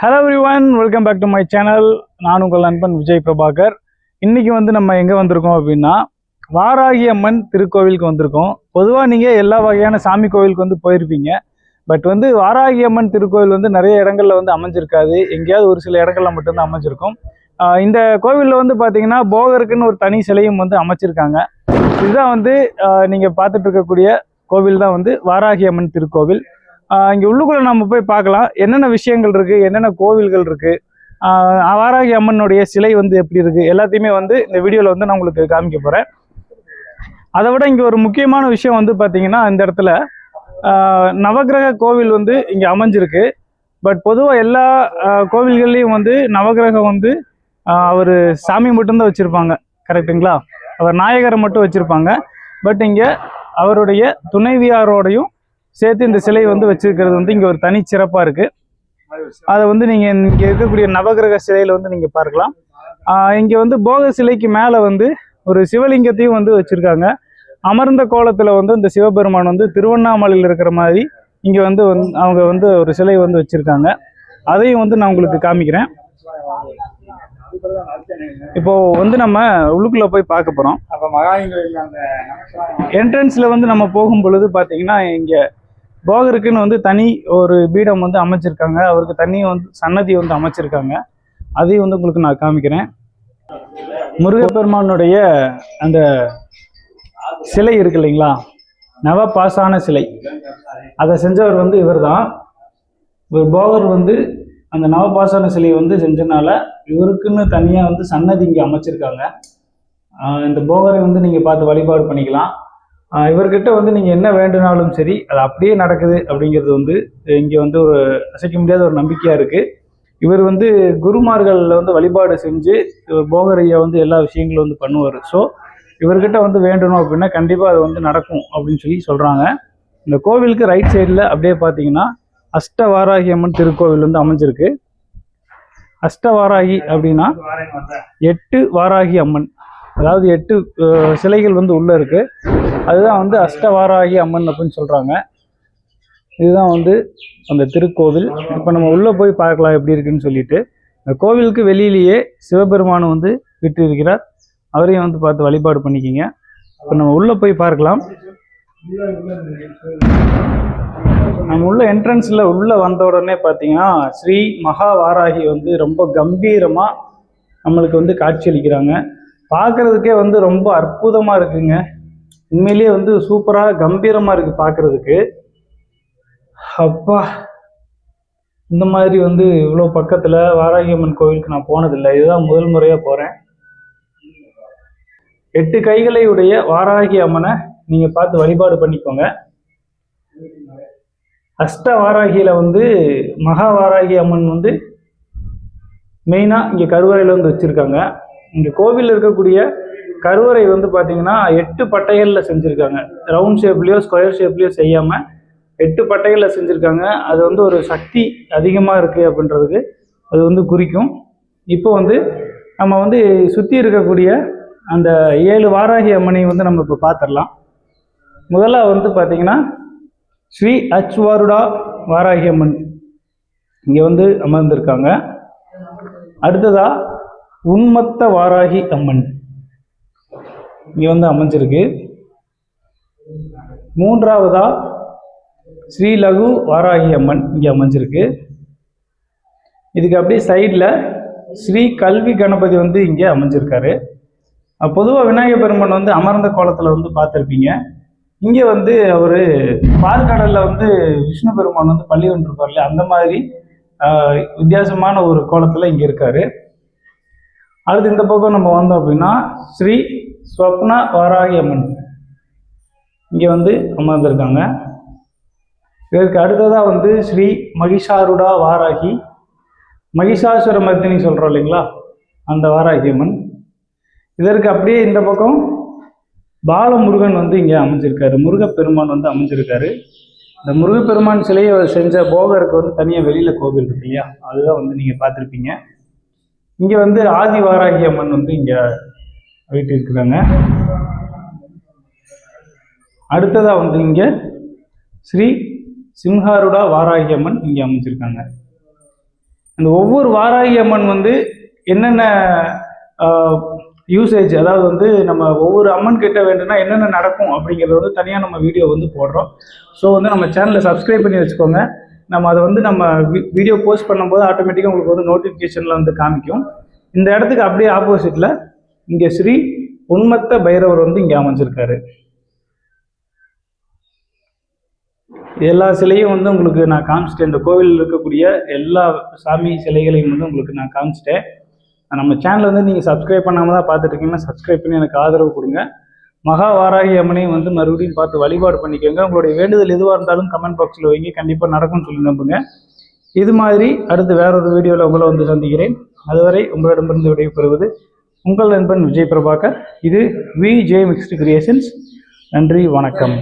Hello everyone welcome back to my channel நான் உங்கள் நண்பன் விஜய் பிரபாகர். இன்னைக்கு வந்து நம்ம எங்கே வந்திருக்கோம் அப்படின்னா வாராகி அம்மன் திருக்கோவிலுக்கு வந்திருக்கோம். பொதுவாக நீங்கள் எல்லா வகையான சாமி கோவிலுக்கு வந்து போயிருப்பீங்க. பட் வந்து வாராகி அம்மன் திருக்கோவில் வந்து நிறைய இடங்கள்ல வந்து அமைஞ்சிருக்காது. எங்கேயாவது ஒரு சில இடங்கள்ல மட்டும்தான் அமைஞ்சிருக்கும். இந்த கோவிலில் வந்து பார்த்தீங்கன்னா போகருக்குன்னு ஒரு தனி சிலையும் வந்து அமைச்சிருக்காங்க. இதுதான் வந்து நீங்கள் பார்த்துட்டு இருக்கக்கூடிய கோவில் தான் வந்து வாராகி அம்மன் திருக்கோவில். இங்கே உள்ளுக்குள்ள நம்ம போய் பார்க்கலாம். என்னென்ன விஷயங்கள் இருக்குது என்னென்ன கோவில்கள் இருக்குது ஆஹ் வாராகி அம்மனுடைய சிலை வந்து எப்படி இருக்குது எல்லாத்தையுமே வந்து இந்த வீடியோவில் வந்து நான் உங்களுக்கு காமிக்க போகிறேன் அதை விட இங்கே ஒரு முக்கியமான விஷயம் வந்து பார்த்திங்கன்னா இந்த இடத்துல நவகிரக நவக்கிரக கோவில் வந்து இங்கே அமைஞ்சிருக்கு. பட் பொதுவாக எல்லா கோவில்கள்லேயும் கோவில்கள்லையும் வந்து நவக்கிரகம் வந்து அவர் சாமி மட்டும்தான் வச்சுருப்பாங்க. கரெக்ட்டுங்களா? அவர் நாயகரை மட்டும் வச்சுருப்பாங்க. பட் இங்கே அவருடைய துணைவியாரோடையும் சேர்த்து இந்த சிலை வந்து வச்சிருக்கிறது வந்து இங்க ஒரு தனி சிறப்பா இருக்கு. அதை வந்து நீங்க இங்க இருக்கக்கூடிய நவகிரக சிலையில வந்து நீங்க பார்க்கலாம். இங்க வந்து போக சிலைக்கு மேல வந்து ஒரு சிவலிங்கத்தையும் வந்து வச்சிருக்காங்க. அமர்ந்த கோலத்துல வந்து இந்த சிவபெருமான் வந்து திருவண்ணாமலையில் இருக்கிற மாதிரி இங்க வந்து வந்து- அவங்க வந்து ஒரு சிலை வந்து வச்சிருக்காங்க. அதையும் வந்து நான் உங்களுக்கு காமிக்கிறேன். இப்போ வந்து நம்ம உள்ளுக்குள்ள போய் பார்க்க போறோம். என்ட்ரன்ஸ்ல வந்து நம்ம போகும் பொழுது பாத்தீங்கன்னா இங்க போகருக்குன்னு வந்து தனி ஒரு பீடம் வந்து அமைச்சிருக்காங்க. அவருக்கு தனி வந்து சன்னதி வந்து அமைச்சிருக்காங்க. அதையும் வந்து உங்களுக்கு நான் காமிக்கிறேன். முருகப்பெருமானுடைய அந்த சிலை இருக்கு இல்லைங்களா? நவ பாசான சிலை. அதை செஞ்சவர் வந்து இவர்தான். இவர் போகர் வந்து அந்த நவபாசான சிலையை வந்து செஞ்சனால இவருக்குன்னு தனியாக வந்து சன்னதி இங்கே அமைச்சிருக்காங்க. இந்த போகரை வந்து நீங்கள் பார்த்து வழிபாடு பண்ணிக்கலாம். இவர்கிட்ட வந்து நீங்கள் என்ன வேண்டுனாலும் சரி அது அப்படியே நடக்குது அப்படிங்கிறது வந்து இங்கே வந்து ஒரு அசைக்க முடியாத ஒரு நம்பிக்கையாக இருக்குது இவர் வந்து குருமார்களில் வந்து வழிபாடு செஞ்சு இவர் போகரையை வந்து எல்லா விஷயங்களும் வந்து பண்ணுவார். ஸோ இவர்கிட்ட வந்து வேண்டணும் அப்படின்னா கண்டிப்பாக அது வந்து நடக்கும் அப்படின்னு சொல்லி சொல்கிறாங்க இந்த கோவிலுக்கு ரைட் சைடில் அப்படியே பார்த்தீங்கன்னா அஷ்டவாராகி அம்மன் திருக்கோவில் வந்து அமைஞ்சிருக்கு. அஷ்டவாராகி அப்படின்னா எட்டு வாராகி அம்மன். அதாவது எட்டு சிலைகள் வந்து உள்ளே இருக்குது அதுதான் வந்து அஷ்டவாராகி அம்மன் அப்படின்னு சொல்கிறாங்க இதுதான் வந்து அந்த திருக்கோவில். இப்போ நம்ம உள்ளே போய் பார்க்கலாம் எப்படி இருக்குன்னு சொல்லிட்டு. இந்த கோவிலுக்கு வெளியிலேயே சிவபெருமான் வந்து விட்டு இருக்கிறார் அவரையும் வந்து பார்த்து வழிபாடு பண்ணிக்கிங்க. இப்போ நம்ம உள்ளே போய் பார்க்கலாம். நம்ம உள்ள என்ட்ரன்ஸில் உள்ளே வந்த உடனே பார்த்தீங்கன்னா ஸ்ரீ மகாவாராகி வந்து ரொம்ப கம்பீரமாக நம்மளுக்கு வந்து காட்சியளிக்கிறாங்க பார்க்கறதுக்கே வந்து ரொம்ப அற்புதமாக இருக்குங்க. உண்மையிலேயே வந்து சூப்பராக கம்பீரமாக இருக்குது பார்க்கறதுக்கு அப்பா இந்த மாதிரி வந்து இவ்வளோ பக்கத்தில் வாராகி அம்மன் கோவிலுக்கு நான் போனதில்லை. இதுதான் முதல் முறையாக போகிறேன் எட்டு கைகளை உடைய வாராகி அம்மனை நீங்கள் பார்த்து வழிபாடு பண்ணிக்கோங்க. அஷ்ட வாராகியில் வந்து மகா வாராகி அம்மன் வந்து மெயினாக இங்கே கருவறையில் வந்து வச்சுருக்காங்க. இங்கே கோவிலில் இருக்கக்கூடிய கருவறை வந்து பார்த்தீங்கன்னா எட்டு பட்டைகளில் செஞ்சுருக்காங்க. ரவுண்ட் ஷேப்லேயோ ஸ்கொயர் ஷேப்லேயோ செய்யாமல் எட்டு பட்டைகளில் செஞ்சுருக்காங்க. அது வந்து ஒரு சக்தி அதிகமாக இருக்குது அப்படின்றதுக்கு அது வந்து குறிக்கும். இப்போ வந்து நம்ம வந்து சுற்றி இருக்கக்கூடிய அந்த ஏழு வாராகி அம்மனை வந்து நம்ம இப்போ பார்த்துடலாம் முதல்ல வந்து பார்த்தீங்கன்னா ஸ்ரீ அச்வாருடா வாராகி அம்மன் இங்கே வந்து அமர்ந்திருக்காங்க. அடுத்ததாக உன்மத்த வாராகி அம்மன். இங்கே வந்து அமைஞ்சிருக்கு. மூன்றாவதா ஸ்ரீ லகு வாராகி அம்மன் இங்கே அமைஞ்சிருக்கு. இதுக்கு அப்படியே சைடில் ஸ்ரீ கல்வி கணபதி வந்து இங்கே அமைஞ்சிருக்காரு. பொதுவாக விநாயகர் பெருமன் வந்து அமர்ந்த கோலத்தில் வந்து பார்த்துருப்பீங்க. இங்கே வந்து அவர் பார்க்கடலில் வந்து விஷ்ணு பெருமான் வந்து பள்ளி கொண்டிருப்பார் அந்த மாதிரி வித்தியாசமான ஒரு கோலத்தில் இங்கே இருக்காரு. அடுத்து இந்த பக்கம் நம்ம வந்தோம் அப்படின்னா ஸ்ரீ ஸ்வப்ன வாராகி அம்மன். இங்கே வந்து அமர்ந்திருக்காங்க. இதற்கு அடுத்ததாக வந்து ஸ்ரீ மகிஷாருடா வாராகி. மகிஷாசுர மர்த்தினி சொல்கிறோம் இல்லைங்களா? அந்த வாராகி அம்மன். இதற்கு அப்படியே இந்த பக்கம் பாலமுருகன் வந்து இங்கே அமைஞ்சிருக்காரு. முருகப்பெருமான் வந்து அமைஞ்சிருக்காரு. இந்த முருகப்பெருமான் சிலையை செஞ்ச போகருக்கு வந்து தனியாக வெளியில் கோவில் இருக்கு இல்லையா? அதுதான் வந்து நீங்கள் பார்த்துருப்பீங்க. இங்கே வந்து ஆதி வாராகி அம்மன் வந்து இங்கே வீட்டு இருக்கிறாங்க. அடுத்ததாக வந்து இங்கே ஸ்ரீ சிம்ஹாருடா வாராகி அம்மன் இங்கே அமைஞ்சிருக்காங்க. அந்த ஒவ்வொரு வாராகி அம்மன் வந்து என்னென்ன யூசேஜ் அதாவது வந்து நம்ம ஒவ்வொரு அம்மன் கிட்ட வேண்டும்னா என்னென்ன நடக்கும் அப்படிங்கிறது வந்து தனியாக நம்ம வீடியோ வந்து போடுறோம். ஸோ வந்து நம்ம சேனலை சப்ஸ்கிரைப் பண்ணி வச்சுக்கோங்க. நம்ம அதை வந்து நம்ம வீடியோ போஸ்ட் பண்ணும்போது ஆட்டோமேட்டிக்காக உங்களுக்கு வந்து நோட்டிஃபிகேஷனில் வந்து காமிக்கும். இந்த இடத்துக்கு அப்படியே ஆப்போசிட்டில் இங்கே ஸ்ரீ உண்மத்த பைரவர் வந்து இங்கே அமைஞ்சிருக்காரு. எல்லா சிலையும் வந்து உங்களுக்கு நான் காமிச்சிட்டேன். இந்த கோவிலில் இருக்கக்கூடிய எல்லா சாமி சிலைகளையும் வந்து உங்களுக்கு நான் காமிச்சிட்டேன். நம்ம சேனல் வந்து நீங்கள் சப்ஸ்கிரைப் பண்ணாமல் தான் பார்த்துட்டு இருக்கீங்கன்னா சப்ஸ்கிரைப் பண்ணி எனக்கு ஆதரவு கொடுங்க. மகா வாராகி அம்மனையும் வந்து மறுபடியும் பார்த்து வழிபாடு பண்ணிக்கோங்க. உங்களுடைய வேண்டுதல் எதுவாக இருந்தாலும் கமெண்ட் பாக்ஸில் வைங்க. கண்டிப்பாக நடக்கும்னு சொல்லி நம்புங்க. இது மாதிரி அடுத்து வேறொரு வீடியோவில் உங்களை வந்து சந்திக்கிறேன். அதுவரை உங்களிடமிருந்து விடைபெறுவது உங்கள் நண்பன் விஜய் பிரபாகர். இது வி ஜே மிக்ஸ்டு கிரியேஷன்ஸ் நன்றி வணக்கம்.